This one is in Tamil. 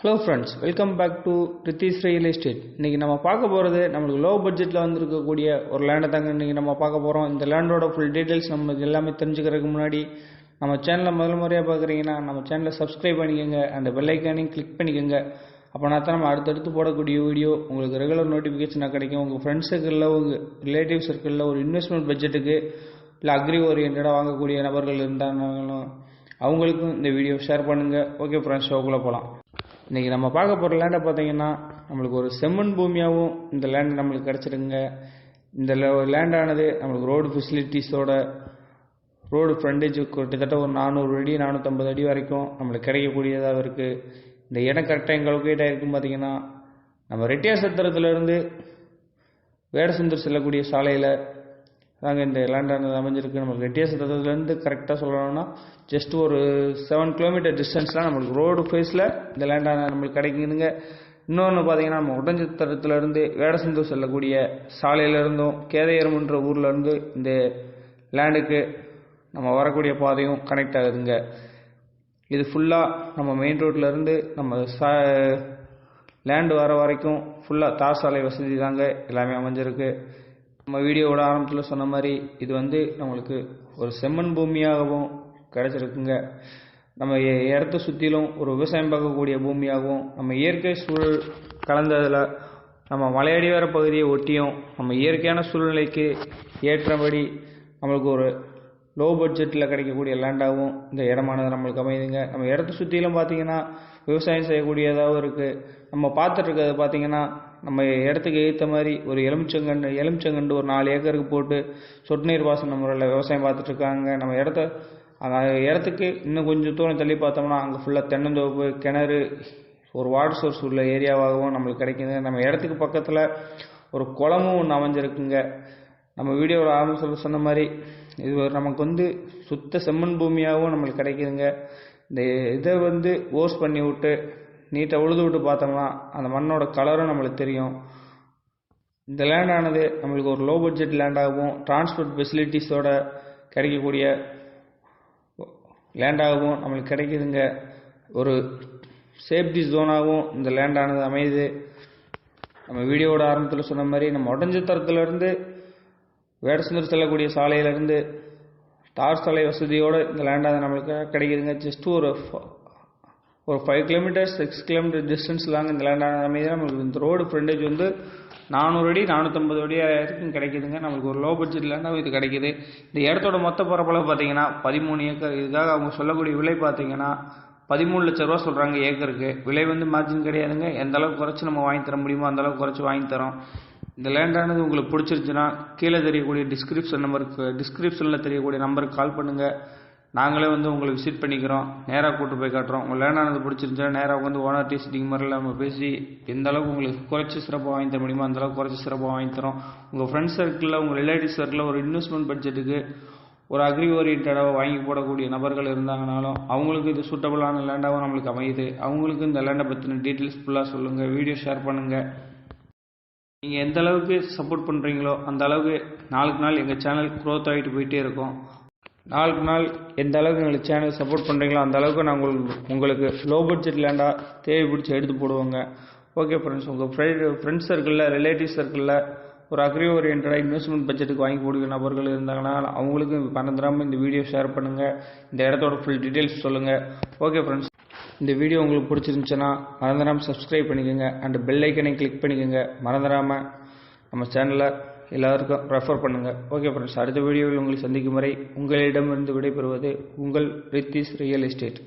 Hello friends welcome back to Rithish real estate இன்றைக்கி நம்ம பார்க்க போகிறது நம்மளுக்கு லோ பட்ஜெட்டில் வந்திருக்கக்கூடிய ஒரு லேண்டை தாங்க. இன்றைக்கி நம்ம பார்க்க போகிறோம் இந்த லேண்டோட ஃபுல் டீட்டெயில்ஸ் நம்மளுக்கு எல்லாமே தெரிஞ்சுக்கிறதுக்கு முன்னாடி நம்ம சேனலை முதல் முறையாக பார்க்குறீங்கன்னா நம்ம சேனலை சப்ஸ்கிரைப் பண்ணிக்கோங்க. அந்த பெல்லைக்கானையும் கிளிக் பண்ணிக்கோங்க. அப்போனா தான் நம்ம அடுத்தடுத்து போடக்கூடிய வீடியோ உங்களுக்கு ரெகுலர் நோட்டிஃபிகேஷனாக கிடைக்கும். உங்கள் ஃப்ரெண்ட்ஸ் சர்க்கிளில் உங்கள் ரிலேட்டிவ் சர்க்கிளில் ஒரு இன்வெஸ்ட்மெண்ட் பட்ஜெட்டுக்கு இல்லை அக்ரி ஓரியன்டாக வாங்கக்கூடிய நபர்கள் இருந்தாங்கனாலும் அவங்களுக்கும் இந்த வீடியோ ஷேர் பண்ணுங்கள் ஓகே ஃப்ரெண்ட்ஸ் ஷோக்குள்ளே போகலாம் இன்றைக்கி நம்ம பார்க்க போகிற லேண்டை பார்த்தீங்கன்னா நம்மளுக்கு ஒரு செம்மண் பூமியாகவும் இந்த லேண்ட் நம்மளுக்கு கிடச்சிருங்க இந்த லேண்டானது நம்மளுக்கு ரோடு ஃபெசிலிட்டிஸோட ரோடு ஃப்ரண்டேஜ் கிட்டத்தட்ட ஒரு நானூறு அடி நானூற்றம்பது அடி வரைக்கும் நம்மளுக்கு கிடைக்கக்கூடியதாக இருக்குது இந்த இடம் கரெக்டாக எங்கள் லொக்கேட் ஆகிருக்குன்னு பார்த்தீங்கன்னா நம்ம ரெட்டியாசத்திரத்துலேருந்து வேடசுந்தர் செல்லக்கூடிய சாலையில் நாங்கள் இந்த லேண்டானது அமைஞ்சிருக்கு. நம்மளுக்கு ரெட்டியாசத்திரத்துலேருந்து கரெக்டாக சொல்லணும்னா ஜஸ்ட் ஒரு செவன் கிலோமீட்டர் டிஸ்டன்ஸில் நம்மளுக்கு ரோடு ஃபேஸில் இந்த லேண்டான நம்மளுக்கு கிடைக்குதுங்க. இன்னொன்று பார்த்தீங்கன்னா நம்ம உடஞ்சத்தரத்துலேருந்து வேடசந்தூர் செல்லக்கூடிய சாலையிலேருந்தும் கேதையரம்ன்ற ஊர்லேருந்து இந்த லேண்டுக்கு நம்ம வரக்கூடிய பாதையும் கனெக்ட் ஆகுதுங்க. இது ஃபுல்லாக நம்ம மெயின் ரோட்லேருந்து நம்ம சா லேண்டு வர வரைக்கும் ஃபுல்லாக தார் சாலை வசதி தாங்க எல்லாமே அமைஞ்சிருக்கு. நம்ம வீடியோவோட ஆரம்பத்தில் சொன்ன மாதிரி இது வந்து நம்மளுக்கு ஒரு செம்மண் பூமியாகவும் கிடச்சிருக்குங்க. நம்ம இடத்த சுற்றிலும் ஒரு விவசாயம் பார்க்கக்கூடிய பூமியாகவும் நம்ம இயற்கை சூழல் கலந்ததில் நம்ம மலையடிவார பகுதியை ஒட்டியும் நம்ம இயற்கையான சூழ்நிலைக்கு ஏற்றபடி நம்மளுக்கு ஒரு லோ பட்ஜெட்டில் கிடைக்கக்கூடிய லேண்டாகவும் இந்த இடமானது நம்மளுக்கு அமையுதுங்க. நம்ம இடத்த சுற்றிலும் பார்த்தீங்கன்னா விவசாயம் செய்யக்கூடியதாகவும் இருக்குது நம்ம பார்த்துட்ருக்கிறது பார்த்தீங்கன்னா நம்ம இடத்துக்கு ஏற்ற மாதிரி ஒரு எலுமிச்சங்கன்று எலுமிச்சங்கண்டு ஒரு நாலு ஏக்கருக்கு போட்டு சொட்டு நீர் பாசன முறையில் விவசாயம் பார்த்துட்ருக்காங்க நம்ம இடத்த அந்த இடத்துக்கு இன்னும் கொஞ்சம் தூரம் தள்ளி பார்த்தோம்னா அங்கே ஃபுல்லாக தென்னந்தோப்பு கிணறு ஒரு வாட்டர் சோர்ஸ் உள்ள ஏரியாவாகவும் நம்மளுக்கு கிடைக்குது. நம்ம இடத்துக்கு பக்கத்தில் ஒரு குளமும் ஒன்று அமைஞ்சிருக்குங்க. நம்ம வீடியோவில் ஆரம்பத்தில் சொன்ன மாதிரி இது நமக்கு வந்து சுத்த செம்மண் பூமியாகவும் நம்மளுக்கு கிடைக்குதுங்க. இந்த இதை வந்து ஓஸ் பண்ணி விட்டு நீட்டாக உழுது விட்டு பார்த்தோம்னா அந்த மண்ணோட கலரும் நம்மளுக்கு தெரியும். இந்த லேண்டானது நம்மளுக்கு ஒரு லோ பட்ஜெட் லேண்டாகவும் டிரான்ஸ்போர்ட் ஃபெசிலிட்டிஸோட கிடைக்கக்கூடிய லேண்டாகவும் நம்மளுக்கு கிடைக்குதுங்க. ஒரு சேஃப்டி ஜோனாகவும் இந்த லேண்டானது அமையுது. நம்ம வீடியோவோட ஆரம்பத்தில் சொன்ன மாதிரி நம்ம உடஞ்சத்தரத்துலேருந்து வேடசுந்தர் செல்லக்கூடிய சாலையிலேருந்து தார் சாலை வசதியோடு இந்த லேண்டானது நம்மளுக்கு கிடைக்குதுங்க. ஜஸ்ட் ஒரு ஒரு ஃபைவ் கிலோமீட்டர்ஸ் சிக்ஸ் கிலோமீட்டர் டிஸ்டன்ஸ்லாங்க இந்த லேண்டான அமையுது நம்மளுக்கு இந்த ரோடு ஃப்ரண்டேஜ் வந்து நானூறு அடி நானூற்றம்பது அடி வரைக்கும் கிடைக்குதுங்க. நம்மளுக்கு ஒரு லோ பட்ஜெட் லேண்டாகவும் இது கிடைக்குது. இந்த இடத்தோட மொத்த பரப்பளவு பார்த்தீங்கன்னா பதிமூணு ஏக்கர். இதுக்காக அவங்க சொல்லக்கூடிய விலை பார்த்தீங்கன்னா பதிமூணு லட்ச ரூபா சொல்கிறாங்க ஏக்கருக்கு. விலை வந்து மார்ஜின் கிடையாதுங்க. எந்த அளவுக்கு குறைச்சி நம்ம வாங்கி தர முடியுமோ அந்த அளவுக்கு குறைச்சி வாங்கி தரோம். இந்த லேண்டானது உங்களுக்கு பிடிச்சிருச்சுன்னா கீழே தெரியக்கூடிய டிஸ்கிரிப்ஷன் நம்பருக்கு டிஸ்கிரிப்ஷனில் தெரியக்கூடிய நம்பருக்கு கால் பண்ணுங்கள் நாங்களே வந்து உங்களை விசிட் பண்ணிக்கிறோம். நேராக கூட்டு போய் காட்டுறோம். உங்கள் லேண்டானது பிடிச்சிருந்துச்சுன்னா நேராக வந்து ஓனர் டீசிட்டிங் மாதிரில நம்ம பேசி எந்த அளவுக்கு உங்களுக்கு குறைச்சி சிறப்பாக வாங்கி தர முடியுமோ அந்த அளவுக்கு குறைச்சி சிறப்பாக வாங்கி தரோம் உங்கள் ஃப்ரெண்ட்ஸ் சர்க்கிளில் உங்கள் ரிலேட்டிவ் சர்க்கிளில் ஒரு இன்வெஸ்ட்மெண்ட் பட்ஜெட்டுக்கு ஒரு அக்ரி ஓரியன்டாக வாங்கி போடக்கூடிய நபர்கள் இருந்தாங்கனாலும் அவங்களுக்கு இது சூட்டபுளான லேண்டாகவும் நம்மளுக்கு அமையுது. அவங்களுக்கு இந்த லேண்டை பற்றின டீட்டெயில்ஸ் ஃபுல்லாக சொல்லுங்கள் வீடியோ ஷேர் பண்ணுங்கள் நீங்கள் எந்த அளவுக்கு சப்போர்ட் பண்ணுறீங்களோ அந்த அளவுக்கு நாளுக்கு நாள் எங்கள் சேனல் க்ரோத் ஆகிட்டு போயிட்டே இருக்கும். நாளுக்கு நாள் எந்த அளவுக்கு எங்களுக்கு சேனல் சப்போர்ட் பண்ணுறீங்களோ அந்த அளவுக்கு நாங்கள் உங்களுக்கு உங்களுக்கு லோ பட்ஜெட் லேண்டாக தேவை பிடிச்சி எடுத்து போடுவோங்க. ஓகே ஃப்ரெண்ட்ஸ் உங்கள் ஃப்ரெண்ட் ஃப்ரெண்ட்ஸ் சர்க்கிளில் ரிலேட்டிவ் சர்க்கிளில் ஒரு அக்ரி ஓரியன்டாக இன்வெஸ்ட்மெண்ட் பட்ஜெட்டுக்கு வாங்கி கொடுக்குற நபர்கள் இருந்தாங்கன்னா அவங்களுக்கு மறந்துடாமல் இந்த வீடியோ ஷேர் பண்ணுங்கள் இந்த இடத்தோட ஃபுல் டீட்டெயில்ஸ் சொல்லுங்கள் ஓகே ஃப்ரெண்ட்ஸ் இந்த வீடியோ உங்களுக்கு பிடிச்சிருந்துச்சுன்னா மறந்துடாமல் சப்ஸ்கிரைப் பண்ணிக்கோங்க. அண்ட் பெல் ஐக்கனை கிளிக் பண்ணிக்கோங்க. மறந்துடாமல் நம்ம சேனலை எல்லாருக்கும் ரெஃபர் பண்ணுங்கள் ஓகே ஃப்ரெண்ட்ஸ் அடுத்த வீடியோவில் உங்களை சந்திக்கும் வரை உங்களிடமிருந்து விடைபெறுவது உங்கள் ரித்திஸ் ரியல் எஸ்டேட்.